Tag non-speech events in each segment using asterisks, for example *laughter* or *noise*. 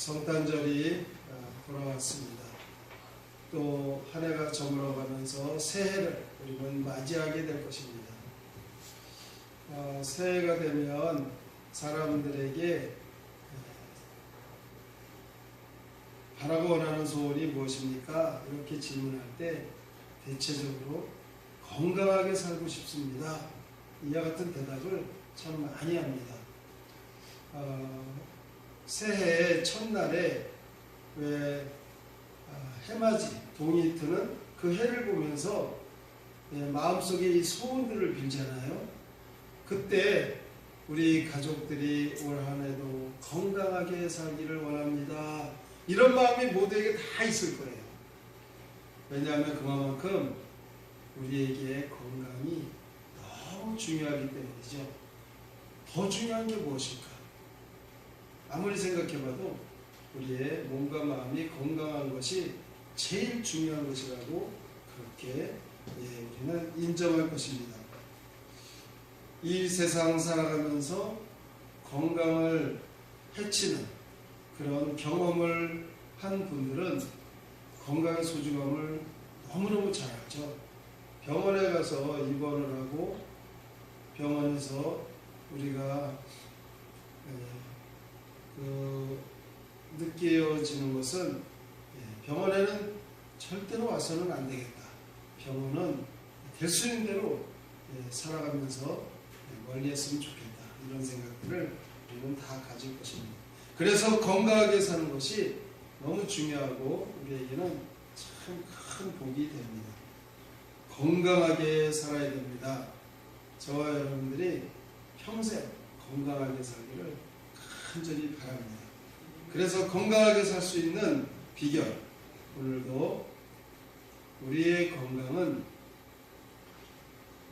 성탄절이 어, 돌아왔습니다. 또 한 해가 저물어가면서 새해를 우리는 맞이하게 될 것입니다. 어, 새해가 되면 사람들에게 어, 바라고 원하는 소원이 무엇입니까? 이렇게 질문할 때 대체적으로 건강하게 살고 싶습니다. 이와 같은 대답을 참 많이 합니다. 어, 새해 첫날에 왜 아, 해맞이 동이 트는 그 해를 보면서 예, 마음속에 이 소원들을 빌잖아요. 그때 우리 가족들이 올 한해도 건강하게 살기를 원합니다. 이런 마음이 모두에게 다 있을 거예요. 왜냐하면 그만큼 우리에게 건강이 너무 중요하기 때문이죠. 더 중요한 게 무엇일까? 아무리 생각해봐도 우리의 몸과 마음이 건강한 것이 제일 중요한 것이라고 그렇게 예, 우리는 인정할 것입니다. 이 세상 살아가면서 건강을 해치는 그런 경험을 한 분들은 건강의 소중함을 너무너무 잘 알죠. 병원에 가서 입원을 하고 병원에서 우리가 예, 그 느껴지는 것은 예, 병원에는 절대로 와서는 안 되겠다. 병원은 될 수 있는 대로 예, 살아가면서 예, 멀리 했으면 좋겠다. 이런 생각들을 우리는 다 가질 것입니다. 그래서 건강하게 사는 것이 너무 중요하고 우리에게는 참 큰 복이 됩니다. 건강하게 살아야 됩니다. 저와 여러분들이 평생 건강하게 살기를 간절히 바랍니다. 그래서 건강하게 살 수 있는 비결 오늘도 우리의 건강은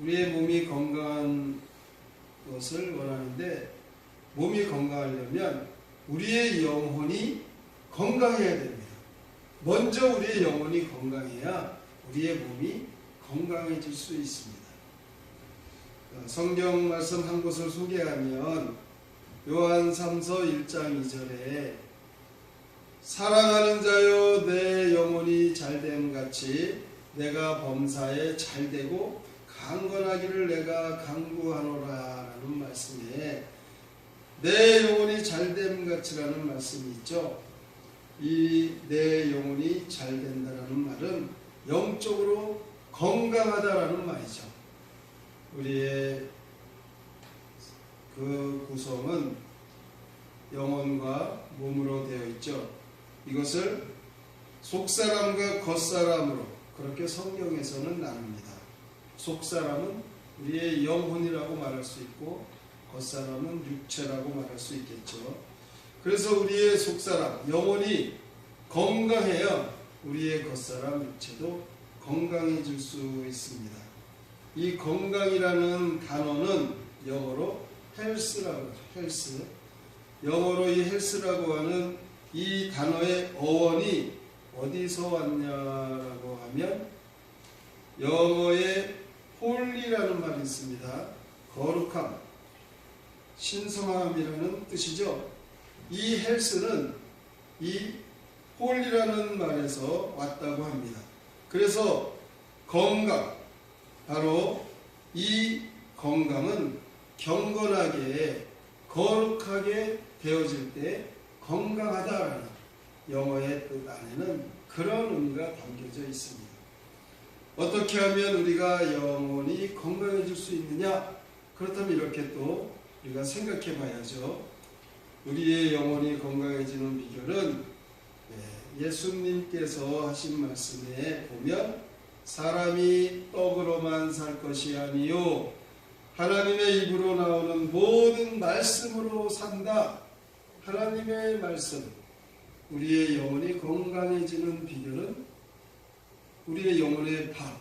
우리의 몸이 건강한 것을 원하는데 몸이 건강하려면 우리의 영혼이 건강해야 됩니다. 먼저 우리의 영혼이 건강해야 우리의 몸이 건강해질 수 있습니다. 어, 성경 말씀 한 곳을 소개하면 요한 3서 1장 2절에 사랑하는 자여 내 영혼이 잘됨 같이 내가 범사에 잘되고 강건하기를 내가 강구하노라 라는 말씀에 내 영혼이 잘됨 같이라는 말씀이 있죠. 이 내 영혼이 잘 된다라는 말은 영적으로 건강하다라는 말이죠. 우리의 그 구성은 영혼과 몸으로 되어 있죠. 이것을 속사람과 겉사람으로 그렇게 성경에서는 나눕니다. 속사람은 우리의 영혼이라고 말할 수 있고 겉사람은 육체라고 말할 수 있겠죠. 그래서 우리의 속사람, 영혼이 건강해야 우리의 겉사람, 육체도 건강해질 수 있습니다. 이 건강이라는 단어는 영어로 헬스라고. 헬스. 영어로 이 헬스라고 하는 이 단어의 어원이 어디서 왔냐라고 하면 영어에 홀리라는 말이 있습니다. 거룩함, 신성함이라는 뜻이죠. 이 헬스는 이 홀리라는 말에서 왔다고 합니다. 그래서 건강, 바로 이 건강은 경건하게 거룩하게 되어질 때 건강하다라는 영어의 뜻 안에는 그런 의미가 담겨져 있습니다. 어떻게 하면 우리가 영혼이 건강해질 수 있느냐? 그렇다면 이렇게 또 우리가 생각해 봐야죠. 우리의 영혼이 건강해지는 비결은 예, 예수님께서 하신 말씀에 보면 사람이 떡으로만 살 것이 아니요 하나님의 입으로 나오는 모든 말씀으로 산다. 하나님의 말씀, 우리의 영혼이 건강해지는 비결은 우리의 영혼의 밥,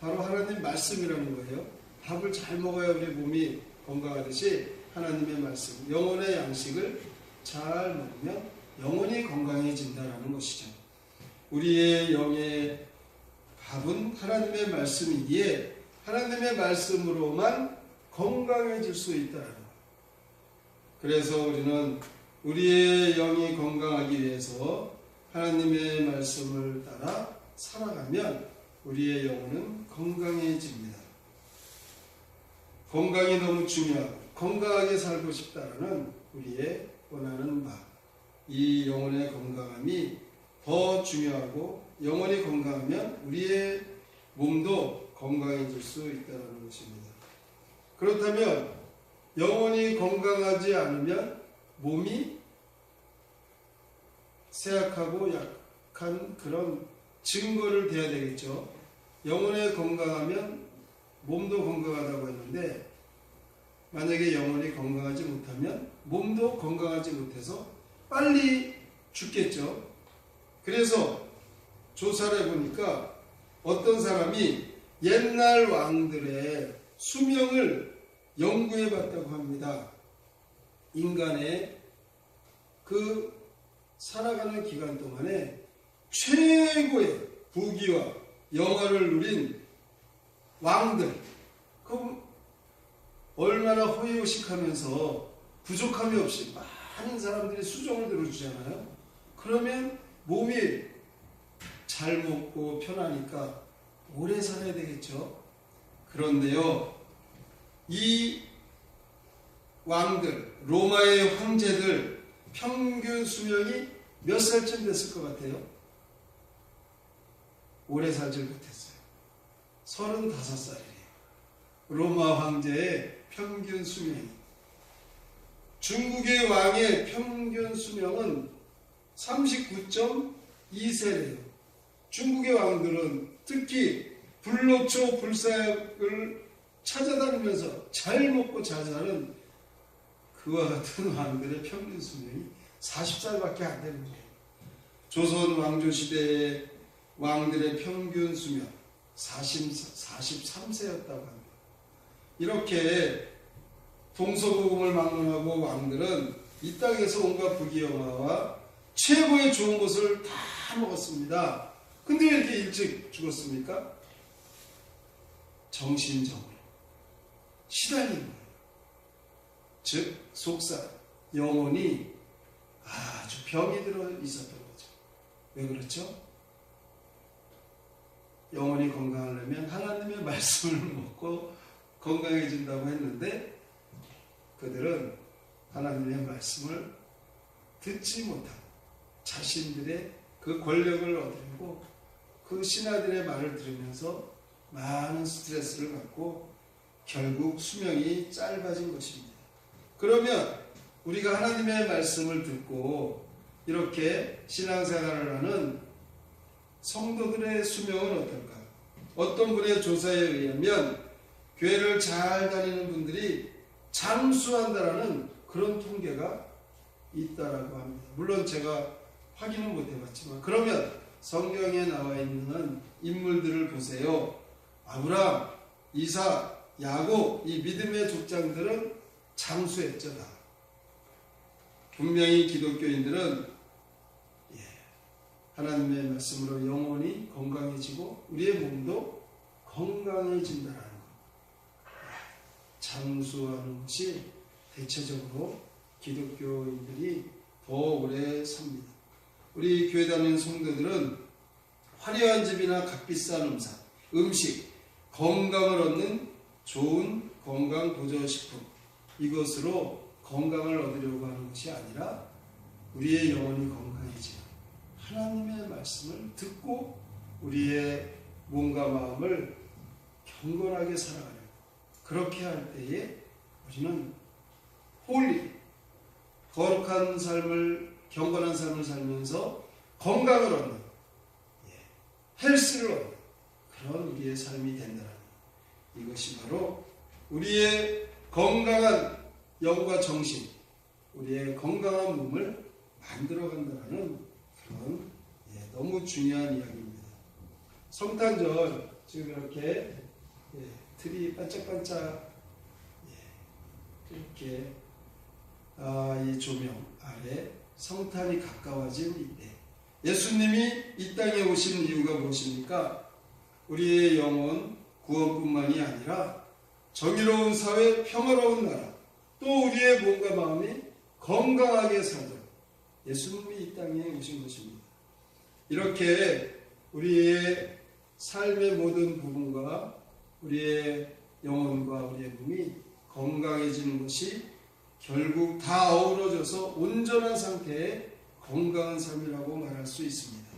바로 하나님 말씀이라는 거예요. 밥을 잘 먹어야 우리 몸이 건강하듯이 하나님의 말씀, 영혼의 양식을 잘 먹으면 영혼이 건강해진다는 것이죠. 우리의 영의 밥은 하나님의 말씀이기에 하나님의 말씀으로만 건강해질 수 있다는 것. 그래서 우리는 우리의 영이 건강하기 위해서 하나님의 말씀을 따라 살아가면 우리의 영혼은 건강해집니다. 건강이 너무 중요하고 건강하게 살고 싶다는 우리의 원하는 바. 이 영혼의 건강함이 더 중요하고 영혼이 건강하면 우리의 몸도 건강해질 수 있다는 것입니다. 그렇다면 영혼이 건강하지 않으면 몸이 쇠약하고 약한 그런 증거를 대야 되겠죠. 영혼이 건강하면 몸도 건강하다고 했는데 만약에 영혼이 건강하지 못하면 몸도 건강하지 못해서 빨리 죽겠죠. 그래서 조사를 해보니까 어떤 사람이 옛날 왕들의 수명을 연구해 봤다고 합니다. 인간의 그 살아가는 기간 동안에 최고의 부귀와 영화를 누린 왕들, 그 얼마나 호의호식하면서 부족함이 없이 많은 사람들이 수종을 들어주잖아요. 그러면 몸이 잘 먹고 편하니까 오래 살아야 되겠죠. 그런데요, 이 왕들, 로마의 황제들 평균 수명이 몇 살쯤 됐을 것 같아요? 오래 살질 못했어요. 35살이래요. 로마 황제의 평균 수명이. 중국의 왕의 평균 수명은 39.2세래요. 중국의 왕들은 특히 불로초 불사역을 찾아다니면서 잘 먹고 잘 사는 그와 같은 왕들의 평균 수명이 40살밖에 안 되는 거예요. 조선 왕조 시대의 왕들의 평균 수명 40, 43세였다고 합니다. 이렇게 동서고금을 막론하고 왕들은 이 땅에서 온갖 부귀영화와 최고의 좋은 것을 다 먹었습니다. 근데 왜 이렇게 일찍 죽었습니까? 정신적으로 시달린 거예요. 즉 속사 영혼이 아주 병이 들어 있었던 거죠. 왜 그렇죠? 영혼이 건강하려면 하나님의 *laughs* 말씀을 먹고 건강해진다고 했는데 그들은 하나님의 말씀을 듣지 못하고 자신들의 그 권력을 얻으려고 그 신하들의 말을 들으면서 많은 스트레스를 받고 결국 수명이 짧아진 것입니다. 그러면 우리가 하나님의 말씀을 듣고 이렇게 신앙생활을 하는 성도들의 수명은 어떨까? 어떤 분의 조사에 의하면 교회를 잘 다니는 분들이 장수한다라는 그런 통계가 있다라고 합니다. 물론 제가 확인은 못 해봤지만 그러면 성경에 나와 있는 인물들을 보세요. 아브라함, 이사, 야곱 이 믿음의 족장들은 장수했죠 다. 분명히 기독교인들은 예, 하나님의 말씀으로 영혼이 건강해지고 우리의 몸도 건강해진다는 것. 장수하는 것이 대체적으로 기독교인들이 더 오래 삽니다. 우리 교회 다니는 성도들은 화려한 집이나 값비싼 음식, 음식, 건강을 얻는 좋은 건강 보조식품 이것으로 건강을 얻으려고 하는 것이 아니라 우리의 영혼이 건강해지는 하나님의 말씀을 듣고 우리의 몸과 마음을 경건하게 살아가는 그렇게 할 때에 우리는 홀리 거룩한 삶을 경건한 삶을 살면서 건강을 얻는 예, 헬스를 얻는 그런 우리의 삶이 된다는 이것이 바로 우리의 건강한 영과 정신, 우리의 건강한 몸을 만들어간다는 그런 예, 너무 중요한 이야기입니다. 성탄절 지금 이렇게 예, 틀이 반짝반짝 예, 이렇게 아, 이 조명 아래 성탄이 가까워진 이때 예수님이 이 땅에 오신 이유가 무엇입니까? 우리의 영혼 구원뿐만이 아니라 정의로운 사회, 평화로운 나라, 또 우리의 몸과 마음이 건강하게 살도록 예수님이 이 땅에 오신 것입니다. 이렇게 우리의 삶의 모든 부분과 우리의 영혼과 우리의 몸이 건강해지는 것이 결국 다 어우러져서 온전한 상태의 건강한 삶이라고 말할 수 있습니다.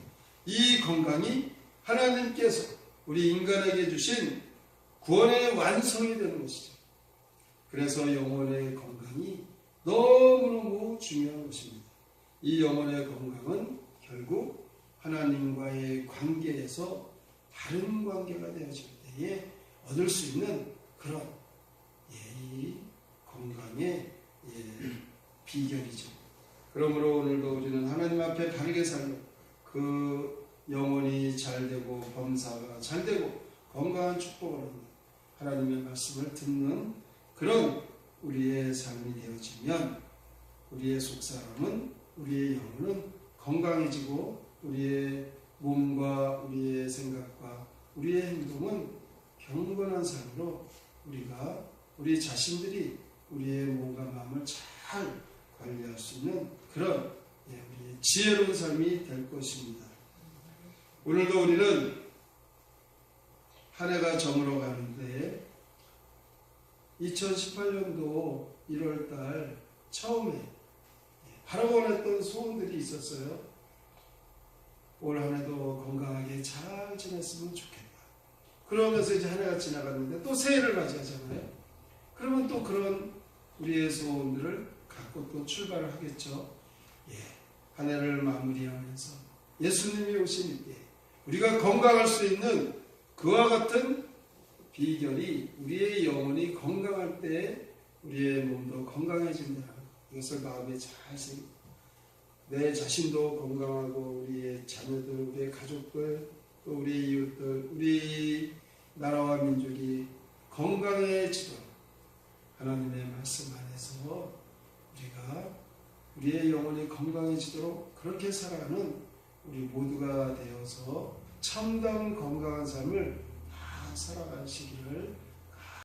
이 건강이 하나님께서 우리 인간에게 주신 구원의 완성이 되는 것이죠. 그래서 영혼의 건강이 너무너무 중요한 것입니다. 이 영혼의 건강은 결국 하나님과의 관계에서 바른 관계가 되어질 때에 얻을 수 있는 그런 예, 이 건강의 예, 비결이죠. 그러므로 오늘도 우리는 하나님 앞에 바르게 살고 그 영혼이 잘 되고 범사가 잘 되고 건강한 축복을 얻는 하나님의 말씀을 듣는 그런 우리의 삶이 되어지면 우리의 속사람은 우리의 영혼은 건강해지고 우리의 몸과 우리의 생각과 우리의 행동은 경건한 삶으로 우리가 우리 자신들이 우리의 몸과 마음을 잘 관리할 수 있는 그런 예, 지혜로운 삶이 될 것입니다. 오늘도 우리는 한 해가 저물어 가는데 2018년도 1월달 처음에 바라고 했던 소원들이 있었어요. 올 한 해도 건강하게 잘 지냈으면 좋겠다. 그러면서 이제 한 해가 지나갔는데 또 새해를 맞이하잖아요. 그러면 또 그런 우리의 소원들을 갖고 또 출발을 하겠죠. 예, 한 해를 마무리하면서 예수님이 오신 이때 우리가 건강할 수 있는 그와 같은 비결이 우리의 영혼이 건강할 때 우리의 몸도 건강해진다. 이것을 마음에 잘 새기고 내 자신도 건강하고 우리의 자녀들, 우리의 가족들, 또 우리 이웃들, 우리 나라와 민족이 건강해지도록 하나님의 말씀 안에서 우리가 우리의 영혼이 건강해지도록 그렇게 살아가는 우리 모두가 되어서 참다운 건강한 삶을 다 살아가시기를